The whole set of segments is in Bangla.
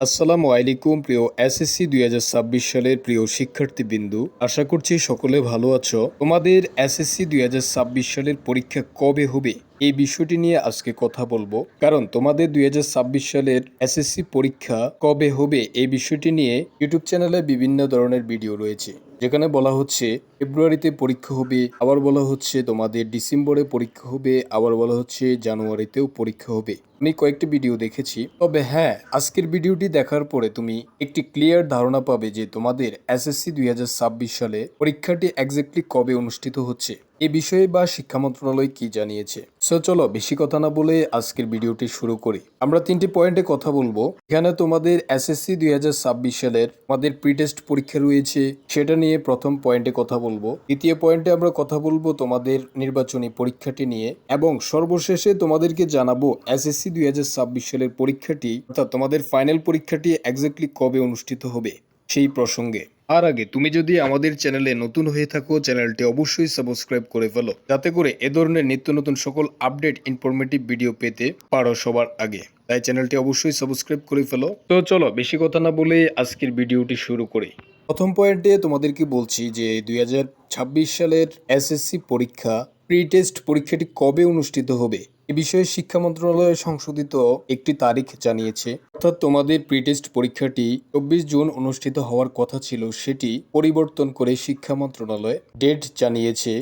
আসসালামু আলাইকুম, প্রিয় এসএসসি দুই হাজার ছাব্বিশ সালের প্রিয় শিক্ষার্থী বিন্দু আশা করছি সকলে ভালো আছো। তোমাদের এসএসসি দুই হাজার ছাব্বিশ সালের পরীক্ষা কবে হবে? এই বিষয়টি নিয়ে আজকে কথা বলব। কারণ তোমাদের দুই ছাব্বিশ সালের এসএসসি পরীক্ষা কবে হবে এই বিষয়টি নিয়ে ইউটিউব চ্যানেলে বিভিন্ন ধরনের ভিডিও রয়েছে। যেখানে বলা হচ্ছে, ফেব্রুয়ারিতে পরীক্ষা হবে, আবার বলা হচ্ছে তোমাদের ডিসেম্বরে পরীক্ষা হবে, আবার বলা হচ্ছে জানুয়ারিতেও পরীক্ষা হবে। আমি কয়েকটি ভিডিও দেখেছি। তবে হ্যাঁ আজকের ভিডিওটি দেখার পরে তুমি একটি ক্লিয়ার ধারণা পাবে যে তোমাদের এসএসসি দুই হাজার ছাব্বিশ সালে পরীক্ষাটি এক্স্যাক্টলি কবে অনুষ্ঠিত হচ্ছে। এ বিষয়ে বা শিক্ষা মন্ত্রণালয় কি জানিয়েছে? সো চলো বেশি কথা না বলে আজকের ভিডিওটি শুরু করি। আমরা তিনটি পয়েন্টে কথা বলব। এখানে তোমাদের এসএসসি দুই হাজার ছাব্বিশ সালের আমাদের প্রি টেস্ট পরীক্ষা রয়েছে। সেটা নিয়ে প্রথম পয়েন্টে কথা বলব। দ্বিতীয় পয়েন্টে আমরা কথা বলব তোমাদের নির্বাচনী পরীক্ষাটি নিয়ে এবং সর্বশেষে তোমাদেরকে জানাব এসএসসি দুই হাজার ছাব্বিশ সালের পরীক্ষাটি, অর্থাৎ তোমাদের ফাইনাল পরীক্ষাটি এক্স্যাক্টলি কবে অনুষ্ঠিত হবে। সেই প্রসঙ্গে। আর আগে তুমি যদি আমাদের চ্যানেলে নতুন হয়ে থাকো, চ্যানেলটি অবশ্যই সাবস্ক্রাইব করে ফেলো। যাতে করে এ ধরনের নিত্য নতুন সকল আপডেট ইনফরমেটিভ ভিডিও পেতে পারো সবার আগে। তাই চ্যানেলটি অবশ্যই সাবস্ক্রাইব করে ফেলো। তো চলো, বেশি কথা না বলে আজকের ভিডিওটি শুরু করি। প্রথম পয়েন্টে তোমাদেরকে বলছি যে, দুই হাজার ছাব্বিশ সালের এসএসসি পরীক্ষা প্রি টেস্ট পরীক্ষাটি কবে অনুষ্ঠিত হবে? এ বিষয়ে শিক্ষা মন্ত্রণালয় সংশোধিত একটি তারিখ জানিয়েছে। অর্থাৎ তোমাদের প্রি টেস্ট পরীক্ষাটি চব্বিশ জুন অনুষ্ঠিত হওয়ার কথা ছিল, সেটি পরিবর্তন করে শিক্ষা মন্ত্রণালয় ডেট জানিয়েছে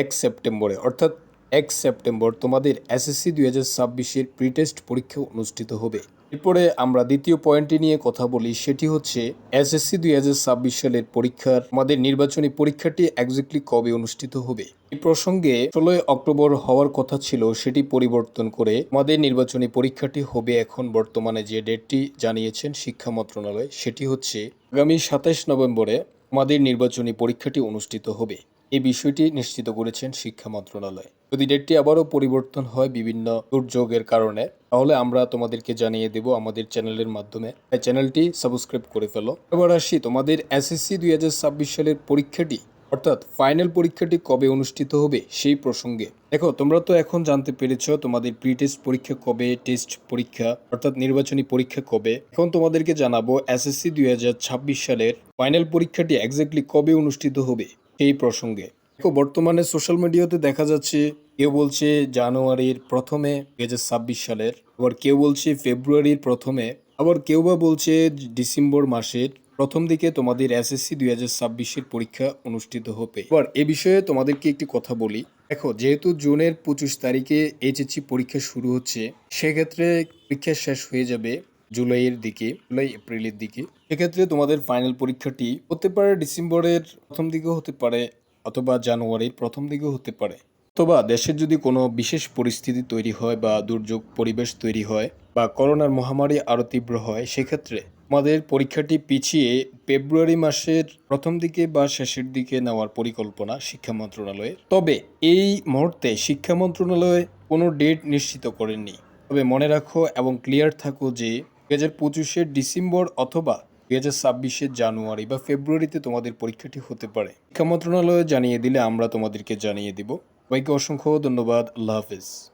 এক সেপ্টেম্বরে। অর্থাৎ এক সেপ্টেম্বর তোমাদের এসএসসি দুই হাজার ছাব্বিশের প্রি টেস্ট পরীক্ষা অনুষ্ঠিত হবে। এরপরে আমরা দ্বিতীয় পয়েন্টটি নিয়ে কথা বলি, সেটি হচ্ছে এসএসসি দুই হাজার ছাব্বিশ সালের পরীক্ষার, আমাদের নির্বাচনী পরীক্ষাটি এক্স্যাক্টলি কবে অনুষ্ঠিত হবে? এই প্রসঙ্গে ষোলোই অক্টোবর হওয়ার কথা ছিল, সেটি পরিবর্তন করে আমাদের নির্বাচনী পরীক্ষাটি হবে এখন বর্তমানে যে ডেটটি জানিয়েছেন শিক্ষা মন্ত্রণালয়, সেটি হচ্ছে আগামী সাতাশ নভেম্বরে আমাদের নির্বাচনী পরীক্ষাটি অনুষ্ঠিত হবে। এই বিষয়টি নিশ্চিত করেছেন শিক্ষা মন্ত্রণালয়। যদি ডেটটি আবারও পরিবর্তন হয় বিভিন্ন দুর্যোগের কারণে, তাহলে আমরা তোমাদেরকে জানিয়ে দেব আমাদের চ্যানেলের মাধ্যমে। চ্যানেলটি সাবস্ক্রাইব করে ফেলো। এবার আসি তোমাদের এসএসসি দুই হাজার ছাব্বিশ সালের পরীক্ষাটি। অর্থাৎ ফাইনাল পরীক্ষাটি কবে অনুষ্ঠিত হবে সেই প্রসঙ্গে। দেখো, তোমরা তো এখন জানতে পেরেছ তোমাদের প্রি টেস্ট পরীক্ষা কবে টেস্ট পরীক্ষা, অর্থাৎ নির্বাচনী পরীক্ষা কবে। এখন তোমাদেরকে জানাব এসএসসি দুই হাজার ছাব্বিশ সালের ফাইনাল পরীক্ষাটি এক্স্যাক্টলি কবে অনুষ্ঠিত হবে সেই প্রসঙ্গে। দেখো, বর্তমানে সোশ্যাল মিডিয়াতে দেখা যাচ্ছে, কেউ বলছে জানুয়ারির প্রথমে দুই হাজার ছাব্বিশ সালের, আবার কেউ বলছে ফেব্রুয়ারির প্রথমে, আবার কেউ বা বলছে ডিসেম্বর মাসের। প্রথম দিকে তোমাদের এসএসসি দুই হাজার ছাব্বিশের পরীক্ষা অনুষ্ঠিত হবে। এবার এ বিষয়ে তোমাদেরকে একটি কথা বলি। দেখো, যেহেতু জুনের পঁচিশ তারিখে এইচএসসি পরীক্ষা শুরু হচ্ছে, সেক্ষেত্রে পরীক্ষা শেষ হয়ে যাবে জুলাইয়ের দিকে, জুলাই, এপ্রিলের দিকে। সেক্ষেত্রে তোমাদের ফাইনাল পরীক্ষাটি হতে পারে ডিসেম্বরের প্রথম দিকেও হতে পারে অথবা জানুয়ারির প্রথম দিকেও হতে পারে। অথবা দেশের যদি কোনো বিশেষ পরিস্থিতি তৈরি হয় বা দুর্যোগ পরিবেশ তৈরি হয় বা করোনার মহামারী আরও তীব্র হয়, সেক্ষেত্রে আমাদের পরীক্ষাটি পিছিয়ে ফেব্রুয়ারি মাসের প্রথম দিকে বা শেষের দিকে নেওয়ার পরিকল্পনা শিক্ষা মন্ত্রণালয়ের। তবে এই মুহূর্তে শিক্ষা মন্ত্রণালয় কোনো ডেট নিশ্চিত করেননি। তবে মনে রাখো এবং ক্লিয়ার থাকো যে দু হাজার পঁচিশের ডিসেম্বর অথবা দু হাজার ছাব্বিশের জানুয়ারি বা ফেব্রুয়ারিতে তোমাদের পরীক্ষাটি হতে পারে। শিক্ষা মন্ত্রণালয় জানিয়ে দিলে আমরা তোমাদেরকে জানিয়ে দিব। সবাইকে অসংখ্য ধন্যবাদ। আল্লাহ হাফিজ।